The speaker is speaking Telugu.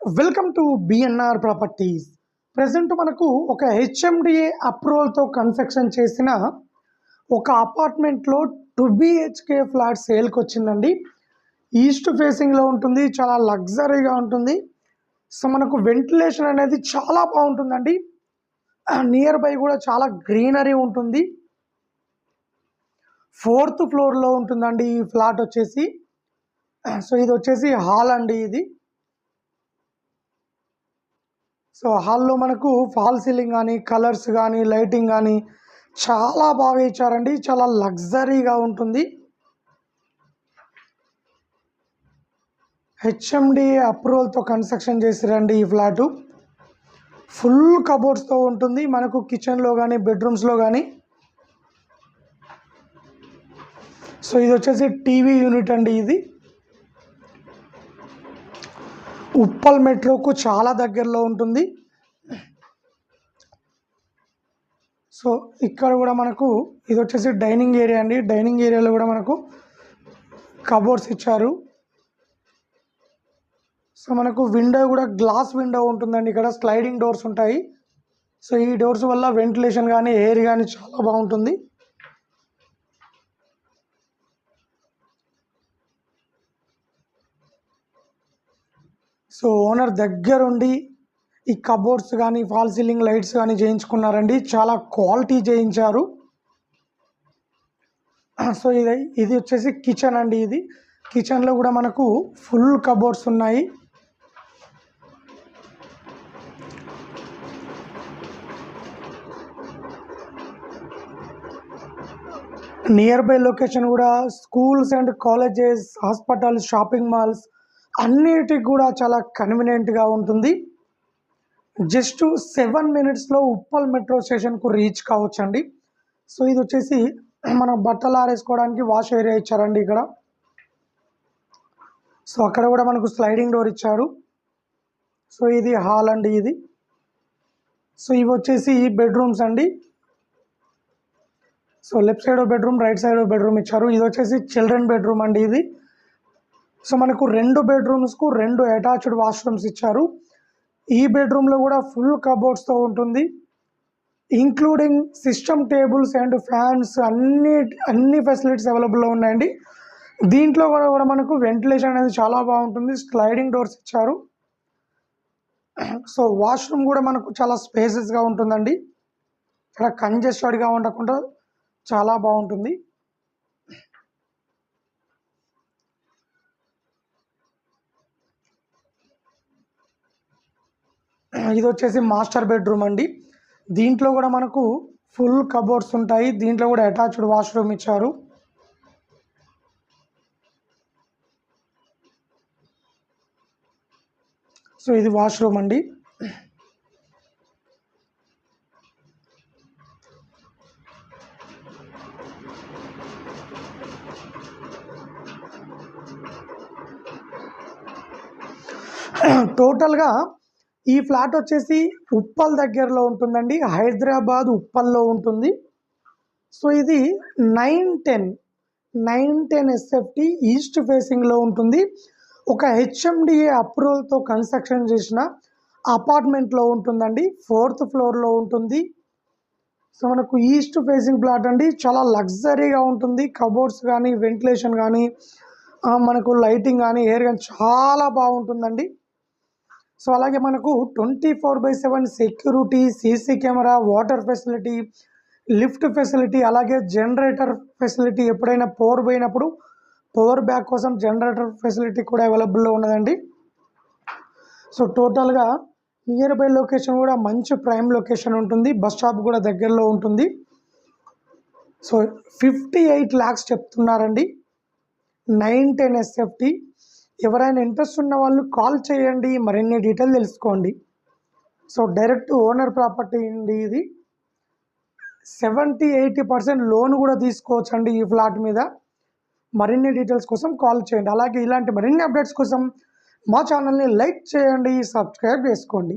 Welcome to BNR properties present మనకు ఒక హెచ్ఎండిఏ అప్రూవల్తో కన్స్ట్రక్షన్ చేసిన ఒక అపార్ట్మెంట్లో టూ బిహెచ్కే ఫ్లాట్ సేల్కి వచ్చిందండి. ఈస్ట్ ఫేసింగ్లో ఉంటుంది చాలా లగ్జరీగా ఉంటుంది. సో మనకు వెంటిలేషన్ అనేది చాలా బాగుంటుందండి. Ah, నియర్ బై కూడా చాలా గ్రీనరీ ఉంటుంది. ఫోర్త్ ఫ్లోర్లో ఉంటుందండి ఈ ఫ్లాట్ వచ్చేసి. Ah, సో ఇది వచ్చేసి హాల్ అండి ఇది. సో హాల్లో మనకు ఫాల్ సీలింగ్ కానీ కలర్స్ కానీ లైటింగ్ కానీ చాలా బాగా ఇచ్చారండి. చాలా లగ్జరీగా ఉంటుంది. హెచ్ఎండి అప్రూవల్తో కన్స్ట్రక్షన్ చేసిరండి ఈ ఫ్లాటు. ఫుల్ కబోర్డ్స్తో ఉంటుంది. మనకు కిచెన్లో కానీ బెడ్రూమ్స్లో కానీ. సో ఇది వచ్చేసి టీవీ యూనిట్ అండి ఇది. ఉప్పల్ మెట్రోకు చాలా దగ్గరలో ఉంటుంది. సో ఇక్కడ కూడా మనకు ఇది వచ్చేసి డైనింగ్ ఏరియా అండి. డైనింగ్ ఏరియాలో కూడా మనకు కబోర్డ్స్ ఇచ్చారు. సో మనకు విండో కూడా గ్లాస్ విండో ఉంటుందండి. ఇక్కడ స్లైడింగ్ డోర్స్ ఉంటాయి. సో ఈ డోర్స్ వల్ల వెంటిలేషన్ కానీ ఎయిర్ కానీ చాలా బాగుంటుంది. సో ఓనర్ దగ్గరుండి ఈ కబోర్డ్స్ కానీ ఫాల్ సీలింగ్ లైట్స్ కానీ చేయించుకున్నారండి. చాలా క్వాలిటీ చేయించారు. సో ఇది ఇది వచ్చేసి కిచెన్ అండి ఇది. కిచెన్లో కూడా మనకు ఫుల్ కబోర్డ్స్ ఉన్నాయి. నియర్ బై లొకేషన్ కూడా schools and colleges hospitals shopping malls అన్నిటికి కూడా చాలా కన్వీనియంట్గా ఉంటుంది. జస్ట్ సెవెన్ మినిట్స్లో ఉప్పల్ మెట్రో స్టేషన్కు రీచ్ కావచ్చండి. సో ఇది వచ్చేసి మనం బట్టలు ఆరేసుకోవడానికి వాష్ ఏరియా ఇచ్చారండి ఇక్కడ. సో అక్కడ కూడా మనకు స్లైడింగ్ డోర్ ఇచ్చారు. సో ఇది హాల్ అండి ఇది. సో ఇవి వచ్చేసి బెడ్రూమ్స్ అండి. So left side bedroom right side bedroom ఇచ్చారు. ఇది వచ్చేసి చిల్డ్రన్ బెడ్రూమ్ అండి ఇది. సో మనకు రెండు బెడ్రూమ్స్కు రెండు అటాచ్డ్ వాష్రూమ్స్ ఇచ్చారు. ఈ బెడ్రూమ్లో కూడా ఫుల్ కబోర్డ్స్తో ఉంటుంది. Including system tables and fans అన్ని అన్ని ఫెసిలిటీస్ అవైలబుల్లో ఉన్నాయండి. దీంట్లో కూడా మనకు వెంటిలేషన్ అనేది చాలా బాగుంటుంది. స్లైడింగ్ డోర్స్ ఇచ్చారు. సో వాష్రూమ్ కూడా మనకు చాలా స్పేసెస్గా ఉంటుందండి. ఇక్కడ కంజెస్టెడ్గా ఉండకుండా చాలా బాగుంటుంది. ఇది వచ్చేసి మాస్టర్ బెడ్రూమ్ అండి. దీంట్లో కూడా మనకు ఫుల్ కబోర్డ్స్ ఉంటాయి. దీంట్లో కూడా అటాచ్డ్ వాష్రూమ్ ఇచ్చారు. సో ఇది వాష్రూమ్ అండి. టోటల్గా ఈ ఫ్లాట్ వచ్చేసి ఉప్పల్ దగ్గరలో ఉంటుందండి. హైదరాబాద్ ఉప్పల్లో ఉంటుంది. సో ఇది nine ten nine ten SFT east ఫేసింగ్లో ఉంటుంది. ఒక హెచ్ఎండిఏ అప్రూవల్తో కన్స్ట్రక్షన్ చేసిన అపార్ట్మెంట్లో ఉంటుందండి. ఫోర్త్ ఫ్లోర్లో ఉంటుంది. సో మనకు ఈస్ట్ ఫేసింగ్ ప్లాట్ అండి. చాలా లగ్జరీగా ఉంటుంది. కబోర్డ్స్ కానీ వెంటిలేషన్ కానీ మనకు లైటింగ్ కానీ ఎయిర్ కానీ చాలా బాగుంటుందండి. సో అలాగే మనకు twenty four by seven security CC camera water facility lift facility అలాగే జనరేటర్ ఫెసిలిటీ ఎప్పుడైనా పవర్ పోయినప్పుడు పవర్ బ్యాక్ కోసం జనరేటర్ ఫెసిలిటీ కూడా అవైలబుల్లో ఉన్నదండి. సో టోటల్గా నియర్ బై లొకేషన్ కూడా మంచి ప్రైమ్ లొకేషన్ ఉంటుంది. బస్ స్టాప్ కూడా దగ్గరలో ఉంటుంది. సో ఫిఫ్టీ ఎయిట్ ల్యాక్స్ చెప్తున్నారండి. నైన్ టెన్ ఎస్ఎఫ్టీ ఎవరైనా ఇంట్రెస్ట్ ఉన్న వాళ్ళు కాల్ చేయండి మరిన్ని డీటెయిల్ తెలుసుకోండి. సో డైరెక్ట్ ఓనర్ ప్రాపర్టీ అండి ఇది. సెవెంటీ ఎయిటీ పర్సెంట్ లోన్ కూడా తీసుకోవచ్చు అండి ఈ ఫ్లాట్ మీద. మరిన్ని డీటెయిల్స్ కోసం కాల్ చేయండి. అలాగే ఇలాంటి మరిన్ని అప్డేట్స్ కోసం మా ఛానల్ని లైక్ చేయండి సబ్స్క్రైబ్ చేసుకోండి.